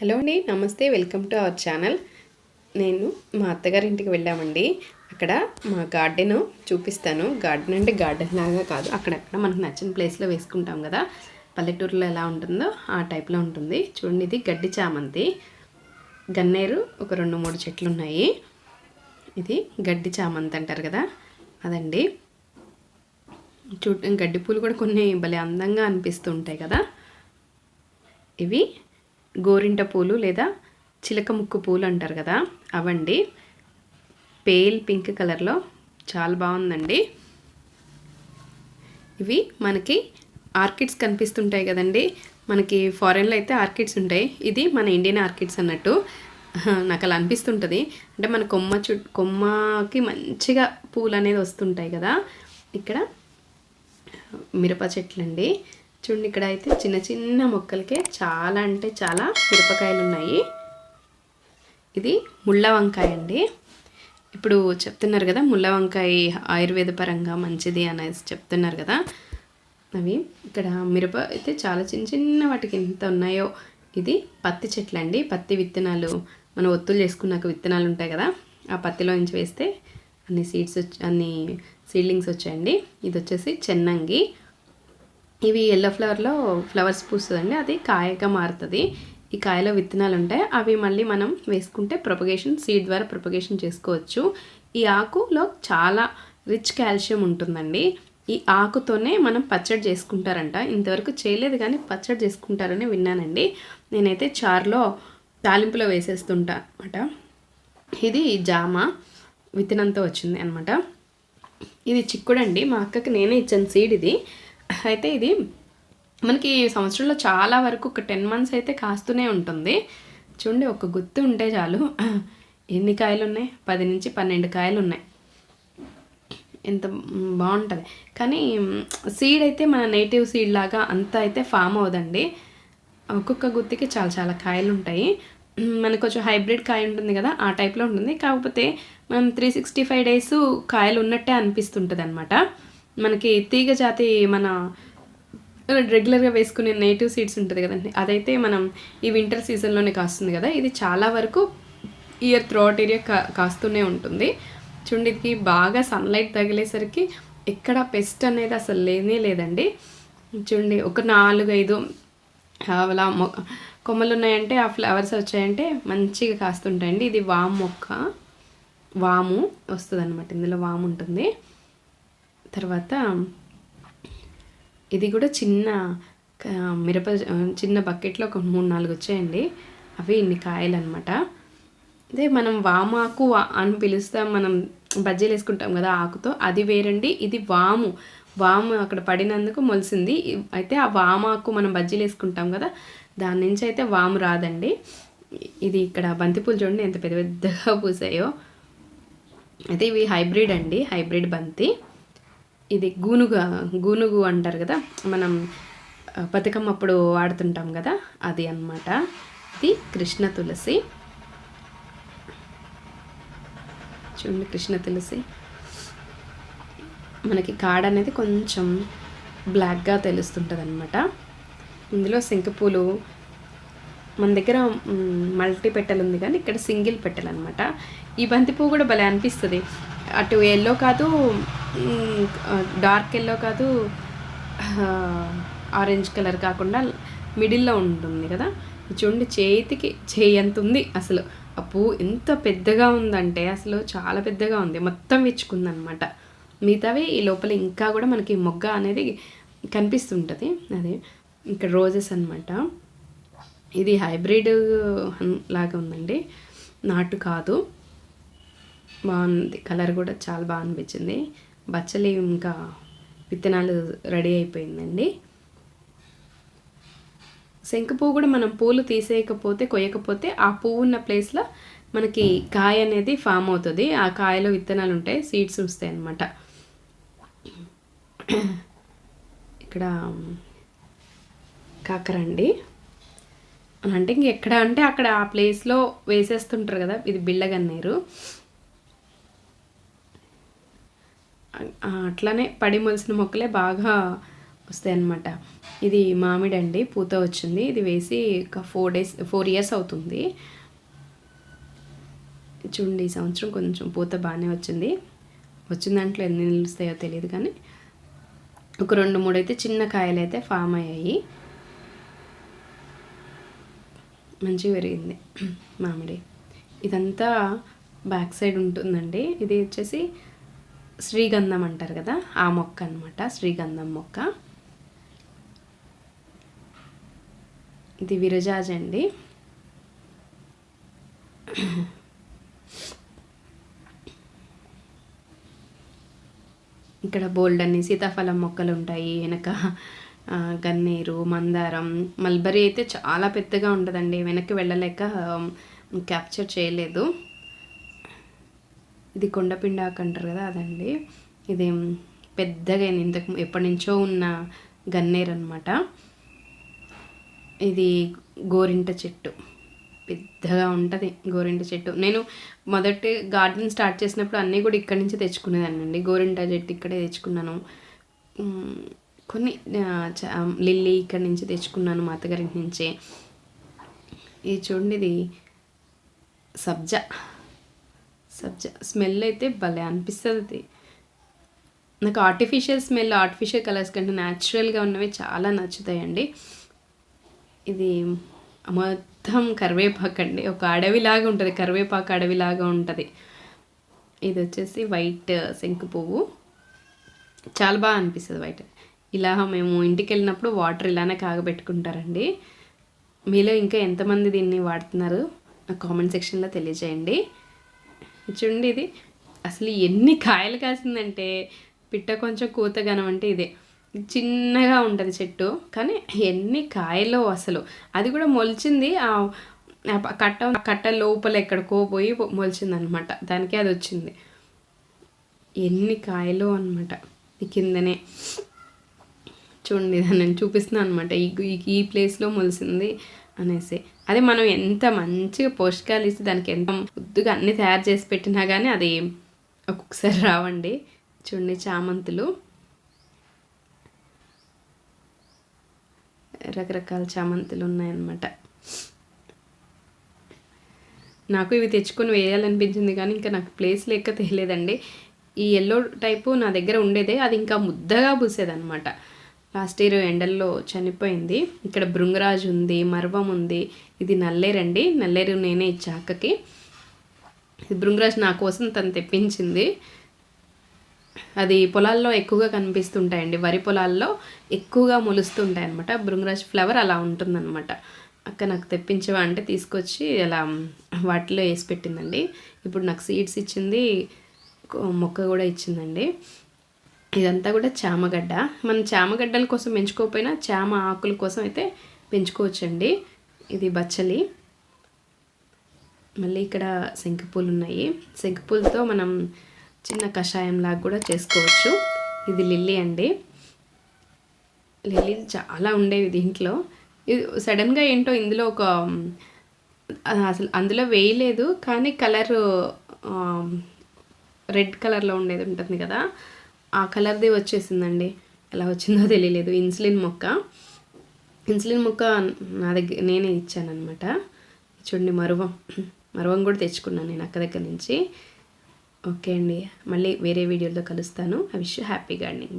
Hello అండి నమస్తే welcome to our channel. నేను మా అత్తగారింటికి వెళ్ళామండి. అక్కడ మా గార్డెన్ చూపిస్తాను. గార్డెన్ అంటే గార్డెన్ లాగా కాదు అక్కడక్కడ మనకు నచ్చిన ప్లేస్లో వేసుకుంటాం కదా. పల్లెటూరులో ఎలా ఉంటుందో ఆ టైప్లో ఉంటుంది. చూడండి ఇది గడ్డి చామంతి. గన్నేరు ఒక రెండు మూడు చెట్లు ఉన్నాయి. ఇది గడ్డి చామంతి అంటారు కదా అదండి. చూ గడ్డి పూలు కూడా కొన్ని భలే అందంగా అనిపిస్తూ ఉంటాయి కదా. ఇవి గోరింట పూలు లేదా చిలక ముక్కు పూలు అంటారు కదా అవండి. పేల్ పింక్ కలర్లో చాలా బాగుందండి. ఇవి మనకి ఆర్కిడ్స్ కనిపిస్తుంటాయి కదండి. మనకి ఫారెన్లో అయితే ఆర్కిడ్స్ ఉంటాయి. ఇది మన ఇండియన్ ఆర్కిడ్స్ అన్నట్టు. నాకు అలా అనిపిస్తుంటుంది. అంటే మన కొమ్మ చు కొమ్మకి మంచిగా పూలు అనేది వస్తుంటాయి కదా. ఇక్కడ మిరప చెట్లండి. చూడండి ఇక్కడ అయితే చిన్న చిన్న మొక్కలకే చాలా అంటే చాలా మిరపకాయలు ఉన్నాయి ఇది ముళ్ళ వంకాయ అండి. ఇప్పుడు చెప్తున్నారు కదా ముళ్ళ వంకాయ ఆయుర్వేద పరంగా మంచిది అనేసి చెప్తున్నారు కదా. అవి ఇక్కడ మిరప అయితే చాలా చిన్న చిన్న వాటికి ఎంత ఉన్నాయో ఇది పత్తి చెట్లు అండి. పత్తి విత్తనాలు మనం ఒత్తులు చేసుకున్నాక విత్తనాలు ఉంటాయి కదా ఆ పత్తిలో నుంచి వేస్తే అన్ని సీడ్స్ వచ్చి అన్ని సీడ్లింగ్స్ వచ్చాయండి. ఇది వచ్చేసి చెన్నంగి. ఇవి ఎల్లో ఫ్లవర్లో ఫ్లవర్స్ పూస్తుందండి. అది కాయగా మారుతుంది. ఈ కాయలో విత్తనాలు ఉంటాయి అవి మళ్ళీ మనం వేసుకుంటే ప్రొపగేషన్ సీడ్ ద్వారా ప్రొపగేషన్ చేసుకోవచ్చు. ఈ ఆకులో చాలా రిచ్ కాల్షియం ఉంటుందండి. ఈ ఆకుతోనే మనం పచ్చడి చేసుకుంటారంట. ఇంతవరకు చేయలేదు కానీ పచ్చడి చేసుకుంటారని విన్నానండి. నేనైతే చారులో తాలింపులో వేసేస్తుంటా అనమాట ఇది జామ విత్తనంతో వచ్చింది అనమాట ఇది చిక్కుడండి. మా అక్కకి నేనే ఇచ్చాను సీడ్ ఇది. అయితే ఇది మనకి సంవత్సరంలో చాలా వరకు ఒక టెన్ మంత్స్ అయితే కాస్తూనే ఉంటుంది. చూడండి ఒక గుత్తు ఉంటే చాలు. ఎన్ని కాయలు ఉన్నాయి పది నుంచి పన్నెండు కాయలు ఉన్నాయి ఎంత బాగుంటుంది. కానీ సీడ్ అయితే మన నేటివ్ సీడ్ లాగా అంత అయితే ఫామ్ అవ్వదండి. ఒక్కొక్క గుత్తికి చాలా చాలా కాయలు ఉంటాయి మనకు కొంచెం హైబ్రిడ్ కాయ ఉంటుంది కదా ఆ టైప్లో ఉంటుంది. కాకపోతే మనం త్రీ సిక్స్టీ ఫైవ్ డేస్ కాయలు ఉన్నట్టే అనిపిస్తుంటుంది అనమాట మనకి తీగ జాతి మన రెగ్యులర్గా వేసుకునే నేటివ్ సీడ్స్ ఉంటుంది కదండి. అదైతే మనం ఈ వింటర్ సీజన్లోనే కాస్తుంది కదా. ఇది చాలా వరకు ఇయర్ త్రోట్ ఏరియా కా కాస్తూనే ఉంటుంది. చూడండి ఇది బాగా సన్లైట్ తగిలేసరికి ఎక్కడ పెస్ట్ అనేది అసలు లేనే లేదండి. చూడండి ఒక నాలుగు ఐదు అలా మొ కొమ్మలు ఉన్నాయంటే ఆ ఫ్లవర్స్ వచ్చాయంటే మంచిగా కాస్తుంటాయండి. ఇది వాము మొక్క వాము వస్తుంది అనమాట ఇందులో వాము ఉంటుంది తర్వాత ఇది కూడా చిన్న మిరప చిన్న బకెట్లో ఒక మూడు నాలుగు వచ్చాయండి. అవి ఇన్ని కాయలు అనమాట అదే మనం వామాకు అని పిలుస్తాం మనం బజ్జీలు వేసుకుంటాం కదా ఆకుతో అది వేరండి. ఇది వాము. వాము అక్కడ పడినందుకు మొలిసింది. అయితే ఆ వామాకు మనం బజ్జీలు వేసుకుంటాం కదా దాని నుంచి అయితే వాము రాదండి. ఇది ఇక్కడ బంతిపూలు చూడండి ఎంత పెద్ద పెద్దగా పూసాయో. అయితే ఇవి హైబ్రిడ్ అండి హైబ్రిడ్ బంతి. ఇది గూనుగా గూనుగు అంటారు కదా మనం బతుకమ్మ అప్పుడు వాడుతుంటాం కదా అది అనమాట ఇది కృష్ణ తులసి. చూడండి కృష్ణ తులసి. మనకి కాడ అనేది కొంచెం బ్లాక్గా తెలుస్తుంటుంది అనమాట ఇందులో శంఖపూలు మన దగ్గర మల్టీ పెట్టెలు ఉంది కానీ ఇక్కడ సింగిల్ పెట్టెలు అనమాట ఈ బంతి కూడా భలే అనిపిస్తుంది. అటు ఎల్లో కాదు డార్క్ ఎల్లో కాదు ఆరెంజ్ కలర్ కాకుండా మిడిల్లో ఉంటుంది కదా. చూడండి చేతికి చేయి ఎంత ఉంది అసలు. ఆ పువ్వు ఎంత పెద్దగా ఉందంటే అసలు చాలా పెద్దగా ఉంది. మొత్తం విచ్చుకుందనమాట. మిగతావి ఈ లోపల ఇంకా కూడా మనకి మొగ్గ అనేది కనిపిస్తుంటుంది. అదే ఇక్కడ రోజెస్ అనమాట ఇది హైబ్రిడ్ లాగా ఉందండి. నాటు కాదు. బాగుంది. కలర్ కూడా చాలా బాగా అనిపించింది. బచ్చలి ఇంకా విత్తనాలు రెడీ అయిపోయిందండి. శంకు పువ్వు కూడా మనం పూలు తీసేయకపోతే కొయ్యకపోతే ఆ పువ్వు ఉన్న ప్లేస్లో మనకి కాయ అనేది ఫామ్ అవుతుంది. ఆ కాయలో విత్తనాలు ఉంటాయి సీడ్స్ వస్తాయి అన్నమాట. ఇక్కడ కాకరండి అంటే ఇంక ఎక్కడ అంటే అక్కడ ఆ ప్లేస్లో వేసేస్తుంటారు కదా ఇది బిళ్ళగన్నేరు అట్లానే పడి మొలిసిన మొక్కలే బాగా వస్తాయి అన్నమాట ఇది మామిడి అండి పూత వచ్చింది. ఇది వేసి ఒక ఫోర్ డేస్ ఫోర్ ఇయర్స్ అవుతుంది. చూడండి ఈ సంవత్సరం కొంచెం పూత బాగానే వచ్చింది. వచ్చిన దాంట్లో ఎన్ని నిలుస్తాయో తెలియదు కానీ ఒక రెండు మూడు అయితే చిన్న కాయలు అయితే ఫామ్ అయ్యాయి. మంచిగా పెరిగింది మామిడి. ఇదంతా బ్యాక్ సైడ్ ఉంటుందండి. ఇది వచ్చేసి శ్రీగంధం అంటారు కదా ఆ మొక్క అనమాట శ్రీగంధం మొక్క. ఇది విరజాజ్ అండి ఇక్కడ బోల్డ్ అన్ని సీతాఫలం మొక్కలు ఉంటాయి వెనక గన్నేరు మందారం మల్బరీ అయితే చాలా పెద్దగా ఉంటుందండి వెనక్కి వెళ్ళలేక క్యాప్చర్ చేయలేదు. ఇది కొండపిండాకు అంటారు కదా అదండి. ఇది పెద్దగా ఇంతకు ఎప్పటి నుంచో ఉన్న గన్నేరు అనమాట ఇది గోరింట చెట్టు. పెద్దగా ఉంటుంది గోరింట చెట్టు. నేను మొదటి గార్డెన్ స్టార్ట్ చేసినప్పుడు అన్నీ కూడా ఇక్కడి నుంచి తెచ్చుకునేదాన్ని అండి. గోరింట చెట్టు ఇక్కడే తెచ్చుకున్నాను. కొన్ని లిల్లీ ఇక్కడి నుంచి తెచ్చుకున్నాను మా అత్తగారింటి నుంచే. ఇది చూడండి ఇది సబ్జా. సబ్జా స్మెల్ అయితే భలే అనిపిస్తుంది. అది నాకు ఆర్టిఫిషియల్ స్మెల్ ఆర్టిఫిషియల్ కలర్స్ కంటే న్యాచురల్గా ఉన్నవి చాలా నచ్చుతాయండి. ఇది మొత్తం కరివేపాకు అండి ఒక అడవిలాగా ఉంటుంది. కరివేపాకు అడవిలాగా ఉంటుంది. ఇది వచ్చేసి వైట్ శంకు పువ్వు. చాలా బాగా అనిపిస్తుంది వైట్ ఇలా మేము ఇంటికి వెళ్ళినప్పుడు వాటర్ ఇలానే కాగబెట్టుకుంటారండి. మీలో ఇంకా ఎంతమంది దీన్ని వాడుతున్నారు? నాకు కామెంట్ సెక్షన్లో తెలియజేయండి. చూడండి ఇది అసలు ఎన్ని కాయలు కాసిందంటే పిట్ట కొంచెం కూతగనం అంటే ఇదే. చిన్నగా ఉంటుంది చెట్టు కానీ ఎన్ని కాయలో అసలు. అది కూడా మొలిచింది ఆ కట్ట కట్ట లోపల ఎక్కడికో పోయి మొలిచింది అనమాట దానికి అది వచ్చింది. ఎన్ని కాయలు అనమాట ఈ కిందనే. చూడండి నేను చూపిస్తున్నాను అనమాట ఈ ఈ ప్లేస్లో మొలిసింది. అనేసి. అదే మనం ఎంత మంచిగా పోషకాలు ఇస్తే దానికి ఎంత ముద్దుగా అన్నీ తయారు చేసి పెట్టినా కానీ అది ఒక్కొక్కసారి రావండి. చూడండి చామంతులు. రకరకాల చామంతులు ఉన్నాయన్నమాట. నాకు ఇవి తెచ్చుకొని వేయాలనిపించింది కానీ ఇంకా నాకు ప్లేస్ లేక తెలియదండి. ఈ ఎల్లో టైపు నా దగ్గర ఉండేదే అది ఇంకా ముద్దగా పూసేదనమాట లాస్ట్ ఇయర్ ఎండల్లో చనిపోయింది. ఇక్కడ భృంగరాజు ఉంది మర్వం ఉంది. ఇది నల్లేరండి. నల్లేరు నేనే ఇచ్చా అక్కకి. భృంగరాజు నా కోసం తను తెప్పించింది. అది పొలాల్లో ఎక్కువగా కనిపిస్తుంటాయండి. వరి పొలాల్లో ఎక్కువగా మొలుస్తుంటాయి అనమాట భృంగరాజ్ ఫ్లవర్ అలా ఉంటుందన్నమాట. అక్క నాకు తెప్పించవా అంటే తీసుకొచ్చి అలా వాటిలో వేసి పెట్టిందండి. ఇప్పుడు నాకు సీడ్స్ ఇచ్చింది మొక్క కూడా ఇచ్చిందండి. ఇదంతా కూడా చామగడ్డ. మనం చామగడ్డల కోసం పెంచుకోకపోయినా చామ ఆకుల కోసం అయితే పెంచుకోవచ్చండి. ఇది బచ్చలి. మళ్ళీ ఇక్కడ శంఖపూలు ఉన్నాయి శంఖపూలతో మనం చిన్న కషాయం లాగా కూడా చేసుకోవచ్చు. ఇది లిల్లీ అండి. లిల్లీ చాలా ఉండేవి దీంట్లో. ఇది సడన్గా ఏంటో ఇందులో ఒక అసలు అందులో వేయలేదు. కానీ కలర్ రెడ్ కలర్లో ఉండేది ఉంటుంది కదా. ఆ కలర్ది వచ్చేసిందండి. ఎలా వచ్చిందో తెలియలేదు. ఇన్సులిన్ మొక్క. ఇన్సులిన్ మొక్క నా దగ్గర నేనే ఇచ్చానమాట చూడండి మరువం. మరువం కూడా తెచ్చుకున్నాను నేను అక్క దగ్గర నుంచి. ఓకే అండి. మళ్ళీ వేరే వీడియోలో కలుస్తాను. I wish happy gardening.